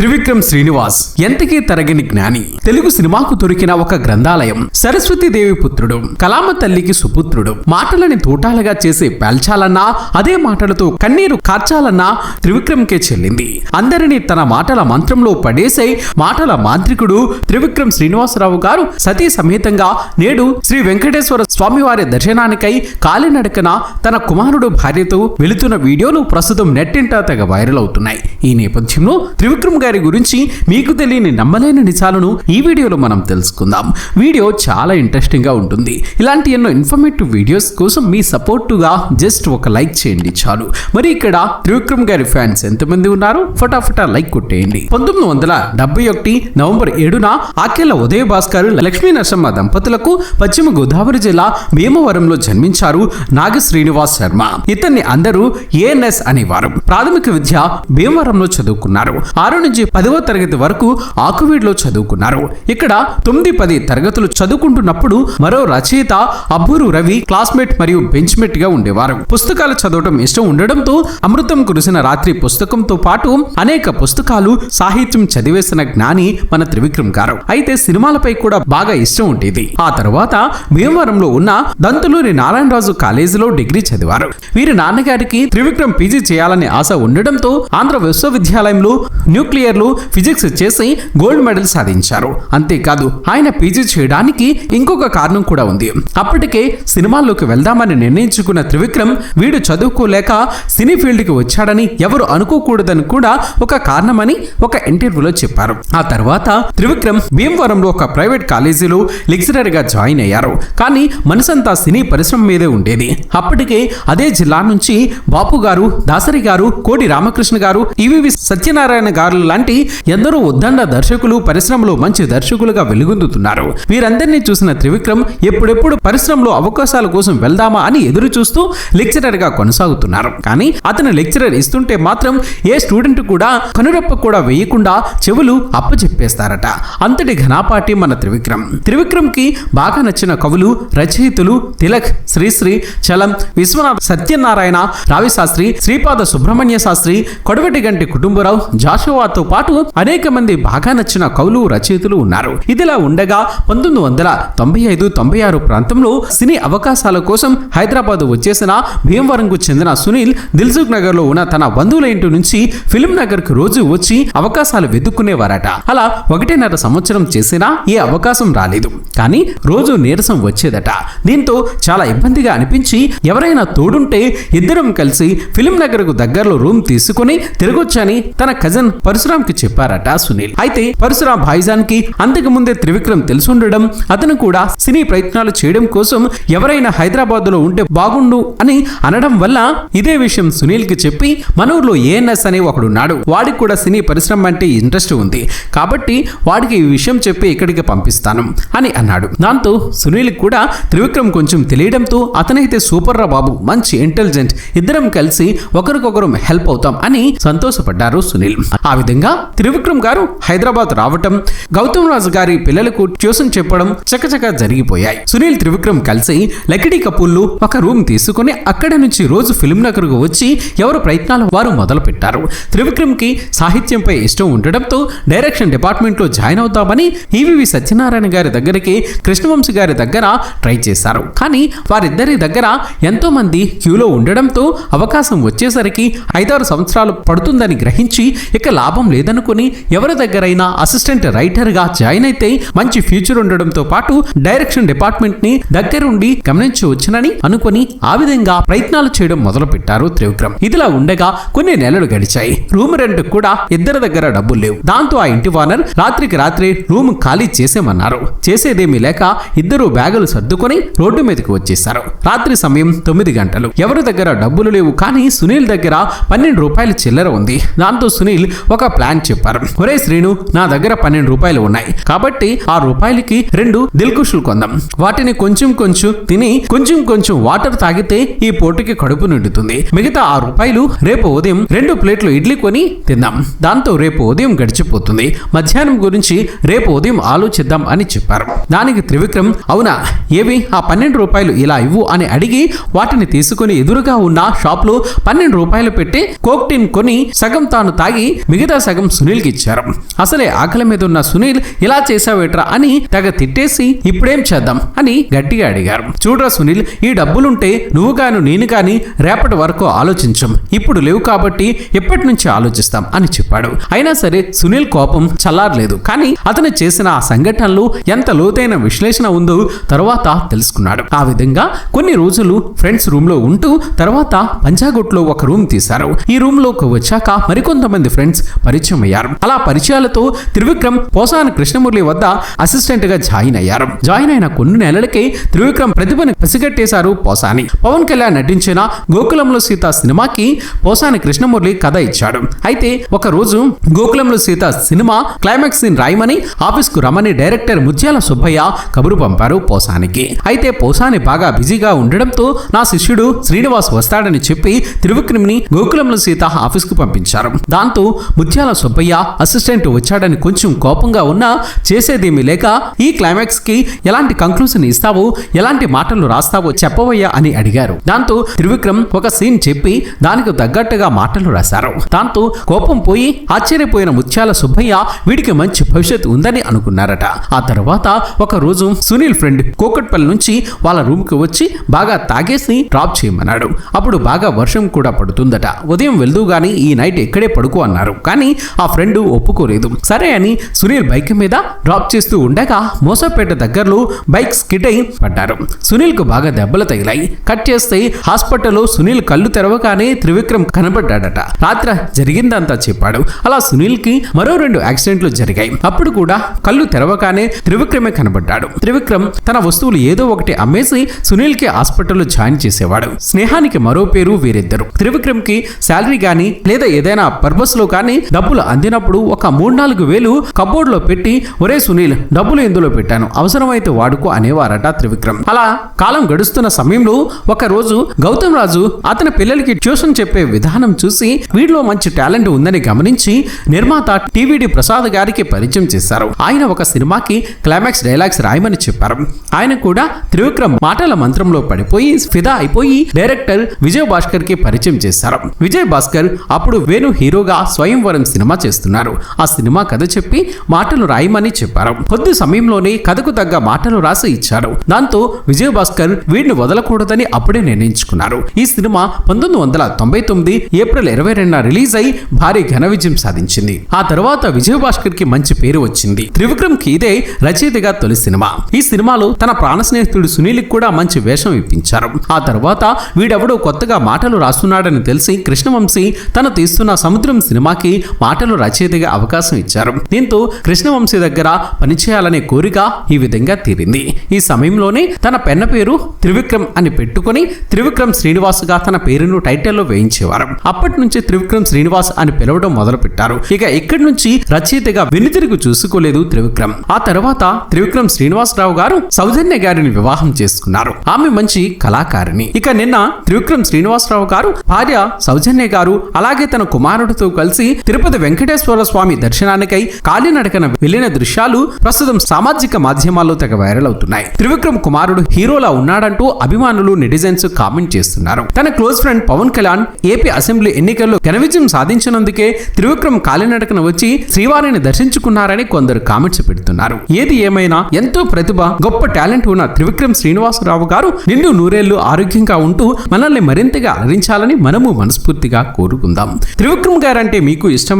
త్రివిక్రమ్ శ్రీనివాస్ ఎంతకీ తరగని జ్ఞాని. తెలుగు సినిమాకు దొరికిన ఒక గ్రంథాలయం. సరస్వతీదేవి పుత్రుడు కలామ తల్లికి సుపుత్రుడు. మాటలని తూటాలుగా చేసి పేల్చాలన్నా అదే మాటలతో కన్నీరు కార్చాలన్నా త్రివిక్రమ్కే చెల్లింది. అందరినీ తన మాటల మంత్రంలో పడేసే మాటల మాంత్రికుడు త్రివిక్రమ్ శ్రీనివాసరావు గారు సతీ సమేతంగా నేడు శ్రీ వెంకటేశ్వర స్వామివారి దర్శనానికై కాలినడకన తన కుమారుడు భార్యతో వెళుతున్న వీడియోలు ప్రస్తుతం నెట్టింట తెగ వైరల్ అవుతున్నాయి. ఈ నేపథ్యంలో త్రివిక్రమ్ గారి గురించి మీకు తెలియని నమ్మలేని నిజాలను ఈ వీడియోలో మనం తెలుసుకుందాం. వీడియో చాలా ఇంట్రెస్టింగ్గా ఉంటుంది. ఇలాంటి ఎన్నో ఇన్ఫర్మేటివ్ వీడియోస్ కోసం మీ సపోర్టుగా జస్ట్ ఒక లైక్ చేయండి చాలు. మరి ఇక్కడ త్రివిక్రమ్ గారి ఫ్యాన్స్ ఎంతమంది ఉన్నారు? ఫటాఫటా లైక్ కొట్టేయండి. పంతొమ్మిది వందల డెబ్బై ఒకటి నవంబర్ ఏడున ఆకెళ్ళ ఉదయ భాస్కర్ లక్ష్మీ నరసమ్మ దంపతులకు పశ్చిమ గోదావరి జిల్లా భీమవరంలో జన్మించారు నాగ శ్రీనివాస్ శర్మ. ఇతన్ని అందరూ ఏఎన్ఎస్ అనేవారు ప్రాథమిక విద్య భీమవరంలో చదువుకున్నారు. ఆరు నుంచి పదవ తరగతి వరకు ఆకువీడ్లో చదువుకున్నారు. ఇక్కడ తొమ్మిది పది తరగతులు చదువుకుంటున్నప్పుడు మరో రచయిత అబ్బూరు రవి క్లాస్మేట్ మరియు బెంచ్మేట్గా ఉండేవారు. పుస్తకాలు చదవటం ఇష్టం ఉండడంతో అమృతం కురిసిన రాత్రి పుస్తకంతో పాటు అనేక పుస్తకాలు సాహిత్యం చదివేసిన జ్ఞాని మన త్రివిక్రమ్ గారు. అయితే సినిమాలపై కూడా బాగా ఇష్టం ఉండేది. ఆ తర్వాత భీమవరంలో ఉన్న దంతులూరి నారాయణరాజు కాలేజీలో డిగ్రీ చదివారు. వీరి నాన్నగారికి త్రివిక్రమ్ పీజీ చేయాలనే ఆశ ఉండడంతో ఆంధ్ర విశ్వవిద్యాలయంలో న్యూక్లియర్ న్యూక్లియర్లు ఫిజిక్స్ చేసి గోల్డ్ మెడల్ సాధించారు. అంతేకాదు ఆయన పీజీ చేయడానికి ఇంకొక కారణం కూడా ఉంది. అప్పటికే సినిమాల్లోకి వెళ్దామని నిర్ణయించుకున్న త్రివిక్రమ్ వీడు చదువుకోలేక సినీ ఫీల్డ్కి వచ్చాడని ఎవరు అనుకోకూడదని కూడా ఒక కారణమని ఒక ఇంటర్వ్యూలో చెప్పారు. ఆ తర్వాత త్రివిక్రమ్ భీమవరంలో ఒక ప్రైవేట్ కాలేజీలో లెక్చరర్గా జాయిన్ అయ్యారు. కానీ మనసంతా సినీ పరిశ్రమ మీదే ఉండేది. అప్పటికే అదే జిల్లా నుంచి బాపు గారు దాసరి గారు కోడి రామకృష్ణ గారు ఈవి సత్యనారాయణ గారు లాంటి ఎందరో ఉద్దండ దర్శకులు పరిశ్రమలో మంచి దర్శకులుగా వెలుగొందుతున్నారు. వీరందరినీ చూసిన త్రివిక్రమ్ ఎప్పుడెప్పుడు పరిశ్రమలో అవకాశాల కోసం వెళ్దామా అని ఎదురు చూస్తూ లెక్చరర్గా కొనసాగుతున్నారు. కానీ అతను లెక్చరర్ ఇస్తుంటే మాత్రం ఏ స్టూడెంట్ కూడా కనురెప్ప కూడా వేయకుండా చెవులు అప్పచెప్పేస్తారట. అంతటి ఘనాపాటి మన త్రివిక్రమ్. త్రివిక్రమ్కి బాగా నచ్చిన కవులు రచయితలు తిలక్ శ్రీశ్రీ చలం విశ్వనాథ్ సత్యనారాయణ రావిశాస్త్రి శ్రీపాద సుబ్రహ్మణ్య శాస్త్రి కొడవటి గంటి కుటుంబరావు జాషువాతో పాటు అనేక మంది బాగా నచ్చిన కవులు రచయితలు ఉన్నారు. ఇదిలా ఉండగా పంతొమ్మిది వందల తొంభై ఐదు తొంభై ఆరు ప్రాంతంలో సినీ అవకాశాల కోసం హైదరాబాద్ వచ్చేసిన భీమవరంకు చెందిన సునీల్ దిల్సుఖ్ నగర్లో ఉన్న తన బంధువుల ఇంటి నుంచి ఫిల్మ్ నగర్కు రోజు వచ్చి అవకాశాలు వెతుక్కునేవారట అలా ఒకటిన్నర సంవత్సరం చేసినా ఏ అవకాశం రాలేదు. కానీ రోజు నీరసం వచ్చేదట. దీంతో చాలా ఇబ్బందిగా అనిపించి ఎవరైనా తోడుంటే ఇద్దరం కలిసి ఫిల్మ్ నగర్కు దగ్గరలో రూమ్ తీసుకుని తిరగొచ్చని తన కజన్ పరశురామ్ కి చెప్పారట సునీల్. అయితే పరశురామ్ భాయిజాన్కి అంతకు ముందే త్రివిక్రమ్ తెలుసుండడం అతను కూడా సినీ ప్రయత్నాలు చేయడం కోసం ఎవరైనా హైదరాబాద్లో ఉంటే బాగుండు అని అనడం వల్ల ఇదే విషయం సునీల్కి చెప్పి మనూర్లో ఏఎన్ఎస్ అనే ఒకడున్నాడు. వాడికి కూడా సినీ పరిశ్రమ అంటే ఇంట్రెస్ట్ ఉంది. కాబట్టి వాడికి ఈ విషయం చెప్పి ఇక్కడికి పంపిస్తాను అని అన్నాడు. దాంతో సునీల్ కూడా త్రివిక్రమ్ కొంచెం తెలియడంతో అతనైతే సూపర్ రా బాబు మంచి ఇంటెలిజెంట్ ఇద్దరం కలిసి ఒకరికొకరు హెల్ప్ అవుతాం అని సంతోషపడ్డారు సునీల్. ఆ విధంగా త్రివిక్రమ్ గారు హైదరాబాద్ రావటం గౌతమ్ రాజు గారి పిల్లలకు ట్యూషన్ చెప్పడం చకచక జరిగిపోయాయి. సునీల్ త్రివిక్రమ్ కలిసి లకిడీ కపూర్లు ఒక రూమ్ తీసుకుని అక్కడ నుంచి రోజు ఫిల్మ్ నగర్కు వచ్చి ఎవరు ప్రయత్నాలు వారు మొదలు పెట్టారు త్రివిక్రమ్కి సాహిత్యంపై ఇష్టం ఉండడంతో డైరెక్షన్ డిపార్ట్మెంట్లో జాయిన్ అవుతామని ఈవివి సత్యనారాయణ గారి దగ్గరికి కృష్ణవంశీ గారి దగ్గర ట్రై చేశారు. కానీ వారిద్దరి దగ్గర ఎంతో మంది క్యూలో ఉండడంతో అవకాశం వచ్చేసరికి ఐదారు సంవత్సరాలు పడుతుందని గ్రహించి ఇక లాభం లేదనుకుని ఎవరి దగ్గరైనా అసిస్టెంట్ రైటర్గా జాయిన్ అయితే మంచి ఫ్యూచర్ ఉండడంతో పాటు డైరెక్షన్ డిపార్ట్మెంట్ని దగ్గరుండి గమనించవచ్చునని అనుకుని ఆ విధంగా ప్రయత్నాలు చేయడం మొదలు పెట్టారు త్రివిక్రమ్. ఇదిలా ఉండగా కొన్ని నెలలు గడిచాయి. రూమ్ రెంట్ కూడా ఇద్దరి దగ్గర డబ్బులు లేవు. దాంతో ఆ ఇంటి ఓనర్ రాత్రికి రాత్రి రూమ్ ఖాళీ చేసేమన్నారు. చేసేదేమీ లేక ఇద్దరు బ్యాగులు సర్దుకొని రోడ్డు మీదకి వచ్చేశారు. రాత్రి సమయం తొమ్మిది గంటలు. ఎవరి దగ్గర డబ్బులు లేవు కానీ సునీల్ దగ్గర పన్నెండు రూపాయల చిల్లర ఉంది. దాంతో సునీల్ ఒక ప్లాన్ చెప్పారు. ఒరే శ్రీను నా దగ్గర పన్నెండు రూపాయలు ఉన్నాయి. కాబట్టి ఆ రూపాయలకి రెండు దిల్కుషులు కొందాం. వాటిని కొంచెం కొంచెం తిని కొంచెం కొంచెం వాటర్ తాగితే ఈ పోటుకి కడుపు నిండుతుంది. మిగతా ఆ రూపాయలు రేపు ఉదయం రెండు ప్లేట్లు ఇడ్లీ కొని తిందాం. దాంతో రేపు ఉదయం గడిచిపోతుంది. మధ్యాహ్నం గురించి రేపు ఉదయం ఆలోచిద్దాం అని చెప్పారు. దానికి త్రివిక్రమ్ అవునా? ఏవి? ఆ పన్నెండు రూపాయలు ఇలా ఇవ్వు అని అడిగి వాటిని తీసుకుని ఎదురుగా ఉన్న షాప్లో పన్నెండు రూపాయలు పెట్టి కోక్టిన్ కొని సగం తాను తాగి మిగతా సగం సునీల్కి ఇచ్చారు. అసలే ఆకలి మీద ఉన్న సునీల్ ఇలా చేసావేట్రా అని తెగ తిట్టేసి ఇప్పుడేం చేద్దాం అని గట్టిగా అడిగారు. చూడరా సునీల్ ఈ డబ్బులుంటే నువ్వు కాను నేను కాని రేపటి వరకు ఆలోచించం. ఇప్పుడు లేవు కాబట్టి ఎప్పటి నుంచి ఆలోచిస్తాం అని చెప్పాడు. అయినా సరే సునీల్ కోపం చల్లారలేదు. కానీ అతను చేసిన ఆ సంఘటనలు ఎంత లోతైన విశ్లేషణ ఉందో తర్వాత తెలుసుకున్నాడు. ఆ విధంగా కొన్ని రోజులు ఫ్రెండ్స్ రూమ్లో ఉంటూ తర్వాత పంజాగుట్లో ఒక రూమ్ తీశారు. ఈ రూమ్లోకి వచ్చాక మరికొంతమంది ఫ్రెండ్స్ పరిచయం పరిచయమయ్యారు అలా పరిచయాలతో త్రివిక్రమ్ పోసాని కృష్ణమురళి వద్ద అసిస్టెంట్గా జాయిన్ అయ్యారు. జాయిన్ అయిన కొన్ని నెలలకే త్రివిక్రమ్ ప్రతిభను పసిగట్టేశారు పోసాని. పవన్ కళ్యాణ్ నటించిన గోకులంలో సీత సినిమాకి పోసాని కృష్ణమురళి కథ ఇచ్చాడు. అయితే ఒక రోజు గోకులంలో సీత సినిమా క్లైమాక్స్ సీన్ రాయమని ఆఫీస్కు రమ్మని డైరెక్టర్ ముత్యాల సుబ్బయ్య కబురు పంపారు పోసానికి. అయితే పోసాని బాగా బిజీగా ఉండడంతో నా శిష్యుడు శ్రీనివాస్ వస్తాడని చెప్పి త్రివిక్రమ్ని గోకులంలో సీత ఆఫీస్కు పంపించారు. దాంతో ముత్యాల సుబ్బయ్య అసిస్టెంట్ వచ్చాడని కొంచెం కోపంగా ఉన్నా చేసేదేమీ లేక ఈ క్లైమాక్స్కి ఎలాంటి కంక్లూజన్ ఇస్తావు? ఎలాంటి మాటలు రాస్తావో చెప్పవయ్యా అని అడిగారు. దాంతో త్రివిక్రమ్ ఒక సీన్ చెప్పి దానికి తగ్గట్టుగా మాటలు రాశారు. దాంతో కోపం పోయి ఆశ్చర్యపోయిన ముత్యాల సుబ్బయ్య వీడికి మంచి భవిష్యత్తు ఉందని అనుకున్నారట. ఆ తర్వాత ఒక రోజు సునీల్ ఫ్రెండ్ కోకట్పల్లి నుంచి వాళ్ళ రూమ్కి వచ్చి బాగా తాగేసి డ్రాప్ చేయమన్నాడు. అప్పుడు బాగా వర్షం కూడా పడుతుందట. ఉదయం వెళ్దూ గాని ఈ నైట్ ఇక్కడే పడుకో అన్నారు. కానీ ఆ ఫ్రెండ్ ఒప్పుకోలేదు. సరే అని సునీల్ బైక్ మీద డ్రాప్ చేస్తూ ఉండగా మోసపేట దగ్గరలో బైక్ స్కిట్ అయి పడ్డారు. సునీల్కు బాగా దెబ్బలు తగిలాయి. కట్ చేస్తే హాస్పిటల్లో సునీల్ కళ్ళు తెరవగానే త్రివిక్రమ్ కనబడ్డాడట. రాత్రి జరిగిందంతా చెప్పాడు. అలా సునీల్కి మరో రెండు యాక్సిడెంట్లు జరిగాయి. అప్పుడు కూడా కళ్ళు తెరవగానే త్రివిక్రమే కనబడ్డాడు. త్రివిక్రమ్ తన వస్తువులు ఏదో ఒకటి అమ్మేసి సునీల్కి హాస్పిటల్లో జాయిన్ చేసేవాడు. స్నేహానికి మరో పేరు వీరిద్దరు. త్రివిక్రమ్కి శాలరీ గాని లేదా ఏదైనా పర్పస్లో కానీ డబ్బులు అందినప్పుడు ఒక మూడు నాలుగు వేలు కబోర్డ్లో పెట్టి ఒరే సునీల్ డబ్బులు ఇందులో పెట్టాను. అవసరమైతే వాడుకో అనేవారట త్రివిక్రమ్. అలా కాలం గడుస్తున్న సమయంలో ఒక రోజు గౌతమ్ రాజు అతని పిల్లలకి ట్యూషన్ చెప్పే విధానం చూసి వీడిలో మంచి టాలెంట్ ఉందని గమనించి నిర్మాత టీవీడి ప్రసాద్ గారికి పరిచయం చేశారు. ఆయన ఒక సినిమాకి క్లైమాక్స్ డైలాగ్స్ రాయమని చెప్పారు. ఆయన కూడా త్రివిక్రమ్ మాటల మంత్రంలో పడిపోయి ఫిదా అయిపోయి డైరెక్టర్ విజయ్ భాస్కర్కి పరిచయం చేశారు. విజయ్ భాస్కర్ అప్పుడు వేణు హీరోగా స్వయంవరం సినిమా చేస్తున్నారు. ఆ సినిమా కథ చెప్పి మాటలు రాయమని చెప్పారు. కొద్ది సమయంలోనే కథకు తగ్గ మాటలు రాసి ఇచ్చారు. దాంతో విజయభాస్కర్ వీడిని వదలకూడదని అప్పుడే నిర్ణయించుకున్నారు. ఈ సినిమా పంతొమ్మిది వందల తొంభై తొమ్మిది ఏప్రిల్ ఇరవై రెండున రిలీజ్ అయి భారీ ఘన విజయం సాధించింది. ఆ తర్వాత విజయభాస్కర్కి మంచి పేరు వచ్చింది. త్రివిక్రమ్కి ఇదే రచయితగా తొలి సినిమా. ఈ సినిమాలో తన ప్రాణ స్నేహితుడు సునీల్ కూడా మంచి వేషం ఇప్పించారు. ఆ తర్వాత వీడెవడో కొత్తగా మాటలు రాస్తున్నాడని తెలిసి కృష్ణవంశీ తను తీస్తున్న సముద్రం సినిమాకి మాటలు రచయితగా అవకాశం ఇచ్చారు. దీంతో కృష్ణవంశీ దగ్గర పనిచేయాలనే కోరిక ఈ విధంగా తీరింది. ఈ సమయంలోనే తన పెన్న పేరు త్రివిక్రమ్ అని పెట్టుకుని త్రివిక్రమ్ శ్రీనివాస్గా తన పేరును టైటిల్లో వేయించేవారు. అప్పటి నుంచి త్రివిక్రమ్ శ్రీనివాస్ అని పిలవడం మొదలుపెట్టారు. ఇక ఇక్కడి నుంచి రచయితగా వెనుతిరుగు చూసుకోలేదు త్రివిక్రమ్. ఆ తర్వాత త్రివిక్రమ్ శ్రీనివాసరావు గారు సౌజన్య గారిని వివాహం చేసుకున్నారు. ఆమె మంచి కళాకారిణి. ఇక నిన్న త్రివిక్రమ్ శ్రీనివాసరావు గారు భార్య సౌజన్య గారు అలాగే తన కుమారుడితో కలిసి తిరుపతి వెంకటేశ్వర స్వామి దర్శనానికై కాలినడకన వెళ్ళిన దృశ్యాలు ప్రస్తుతం సామాజిక మాధ్యమాల్లో తెగ వైరల్ అవుతున్నాయి. త్రివిక్రమ్ కుమారుడు హీరోలా ఉన్నాడంటూ అభిమానులు నెటిజన్స్ కామెంట్ చేస్తున్నారు. తన close friend Pawan Kalyan AP assembly ఎన్నికల్లో ఘన విజయం సాధించినందుకే త్రివిక్రమ్ కాలినడకన వచ్చి శ్రీవారిని దర్శించుకున్నారని కొందరు కామెంట్స్ పెడుతున్నారు. ఏది ఏమైనా ఎంతో ప్రతిభ గొప్ప టాలెంట్ ఉన్న త్రివిక్రమ్ శ్రీనివాసరావు గారు నిండు నూరేళ్ళు ఆరోగ్యంగా ఉంటూ మనల్ని మరింతగా అలరించాలని మనము మనస్ఫూర్తిగా కోరుకుందాం. త్రివిక్రమ్ గారంటే మీకు ఇష్టం